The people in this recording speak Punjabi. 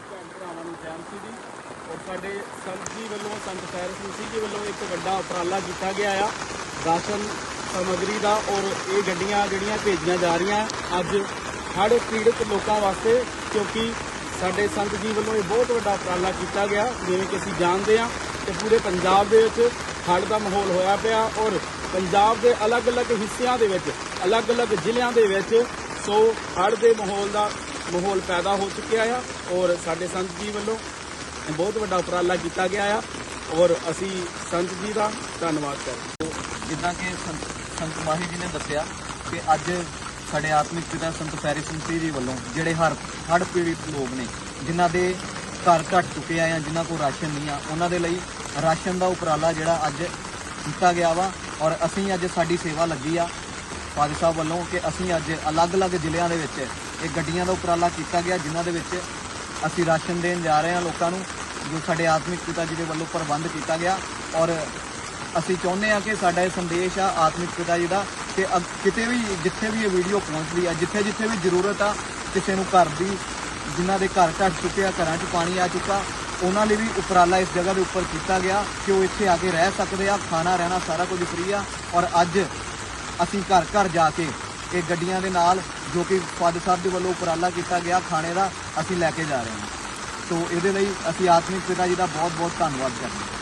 ਭੈਣ ਭਰਾਵਾਂ ਨੂੰ ਔਰ ਸਾਡੇ ਸੰਤ ਜੀ ਵੱਲੋਂ, ਸੰਤ ਖੈਰ ਸਿੰਘ ਜੀ ਵੱਲੋਂ ਇੱਕ ਵੱਡਾ ਉਪਰਾਲਾ ਕੀਤਾ ਗਿਆ ਆ। ਰਾਸ਼ਨ ਸਮਗਰੀ ਦਾ ਔਰ ਇਹ ਗੱਡੀਆਂ ਜਿਹੜੀਆਂ ਭੇਜੀਆਂ ਜਾ ਰਹੀਆਂ ਅੱਜ ਹੜ੍ਹ ਪੀੜਤ ਲੋਕਾਂ ਵਾਸਤੇ, ਕਿਉਂਕਿ ਸਾਡੇ ਸੰਤ ਜੀ ਵੱਲੋਂ ਇਹ ਬਹੁਤ ਵੱਡਾ ਉਪਰਾਲਾ ਕੀਤਾ ਗਿਆ, ਜਿਵੇਂ ਕਿ ਅਸੀਂ ਜਾਣਦੇ ਹਾਂ ਕਿ ਪੂਰੇ ਪੰਜਾਬ ਦੇ ਵਿੱਚ ਹੜ੍ਹ ਦਾ ਮਾਹੌਲ ਹੋਇਆ ਪਿਆ ਔਰ ਪੰਜਾਬ ਦੇ ਅਲੱਗ-ਅਲੱਗ ਹਿੱਸਿਆਂ ਦੇ ਵਿੱਚ, ਅਲੱਗ-ਅਲੱਗ ਜ਼ਿਲ੍ਹਿਆਂ ਦੇ ਵਿੱਚ ਸੋ ਹੜ੍ਹ ਦੇ ਮਾਹੌਲ ਦਾ ਮਾਹੌਲ ਪੈਦਾ ਹੋ ਚੁੱਕਿਆ ਆ ਔਰ ਸਾਡੇ ਸੰਤ ਜੀ ਵੱਲੋਂ ਬਹੁਤ ਵੱਡਾ ਉਪਰਾਲਾ ਕੀਤਾ ਗਿਆ ਆ ਔਰ ਅਸੀਂ ਸੰਤ ਜੀ ਦਾ ਧੰਨਵਾਦ ਕਰਦੇ ਹਾਂ। ਜਿੱਦਾਂ ਕਿ ਸੰਤ ਸੰਤ ਮਾਹੀ ਜੀ ਨੇ ਦੱਸਿਆ ਕਿ ਅੱਜ ਸਾਡੇ ਆਤਮਿਕ ਪਿਤਾ ਸੰਤ ਪੈਰੀ ਸਿੰਘ ਜੀ ਵੱਲੋਂ ਜਿਹੜੇ ਹਰ ਹੜ੍ਹ ਪੀੜਿਤ ਲੋਕ ਨੇ, ਜਿਨ੍ਹਾਂ ਦੇ ਘਰ ਘਟ ਚੁੱਕੇ ਆ ਜਾਂ ਜਿਨ੍ਹਾਂ ਕੋਲ ਰਾਸ਼ਨ ਨਹੀਂ ਆ, ਉਹਨਾਂ ਦੇ ਲਈ ਰਾਸ਼ਨ ਦਾ ਉਪਰਾਲਾ ਜਿਹੜਾ ਅੱਜ ਕੀਤਾ ਗਿਆ ਵਾ ਔਰ ਅਸੀਂ ਅੱਜ ਸਾਡੀ ਸੇਵਾ ਲੱਗੀ ਆ ਫਾਦਰ ਸਾਹਿਬ ਵੱਲੋਂ ਕਿ ਅਸੀਂ ਅੱਜ ਅਲੱਗ-ਅਲੱਗ ਜ਼ਿਲ੍ਹਿਆਂ ਦੇ ਵਿੱਚ ਇਹ ਗੱਡੀਆਂ ਦਾ ਉਪਰਾਲਾ ਕੀਤਾ ਗਿਆ, ਜਿਨ੍ਹਾਂ ਦੇ ਵਿੱਚ ਅਸੀਂ ਰਾਸ਼ਨ ਦੇਣ ਜਾ ਰਹੇ ਹਾਂ ਲੋਕਾਂ ਨੂੰ, ਜੋ ਸਾਡੇ ਆਤਮਿਕ ਪਿਤਾ ਜੀ ਦੇ ਵੱਲੋਂ ਪ੍ਰਬੰਧ ਕੀਤਾ ਗਿਆ। ਔਰ ਅਸੀਂ ਚਾਹੁੰਦੇ ਹਾਂ ਕਿ ਸਾਡਾ ਇਹ ਸੰਦੇਸ਼ ਆ, ਆਤਮਿਕ ਪਿਤਾ ਜੀ ਦਾ, ਕਿ ਕਿਤੇ ਵੀ, ਜਿੱਥੇ ਵੀ ਇਹ ਵੀਡੀਓ ਪਹੁੰਚਦੀ ਆ, ਜਿੱਥੇ ਜਿੱਥੇ ਵੀ ਜ਼ਰੂਰਤ ਆ, ਕਿਸੇ ਨੂੰ ਘਰ ਦੀ, ਜਿਨ੍ਹਾਂ ਦੇ ਘਰ ਢੱਟ ਚੁੱਕੇ ਆ ਘਰਾਂ 'ਚ ਪਾਣੀ ਆ ਚੁੱਕਾ, ਉਹਨਾਂ ਲਈ ਵੀ ਉਪਰਾਲਾ ਇਸ ਜਗ੍ਹਾ ਦੇ ਉੱਪਰ ਕੀਤਾ ਗਿਆ ਕਿ ਉਹ ਇੱਥੇ ਆ ਕੇ ਰਹਿ ਸਕਦੇ ਆ, ਖਾਣਾ ਰਹਿਣਾ ਸਾਰਾ ਕੁਝ ਫ੍ਰੀ ਆ। ਔਰ ਅੱਜ ਅਸੀਂ ਘਰ ਘਰ ਜਾ ਕੇ ਇਹ ਗੱਡੀਆਂ ਦੇ ਨਾਲ ਜੋ ਕਿ ਫਾਦਰ ਸਾਹਿਬ ਦੇ ਵੱਲੋਂ ਉਪਰਾਲਾ ਕੀਤਾ ਗਿਆ ਖਾਣੇ ਦਾ ਅਸੀਂ ਲੈ ਕੇ ਜਾ ਰਹੇ ਹਾਂ। ਸੋ ਇਹਦੇ ਲਈ ਅਸੀਂ ਆਤਮਿਕ ਪਿਤਾ ਜੀ ਦਾ ਬਹੁਤ ਬਹੁਤ ਧੰਨਵਾਦ ਕਰਦੇ ਹਾਂ।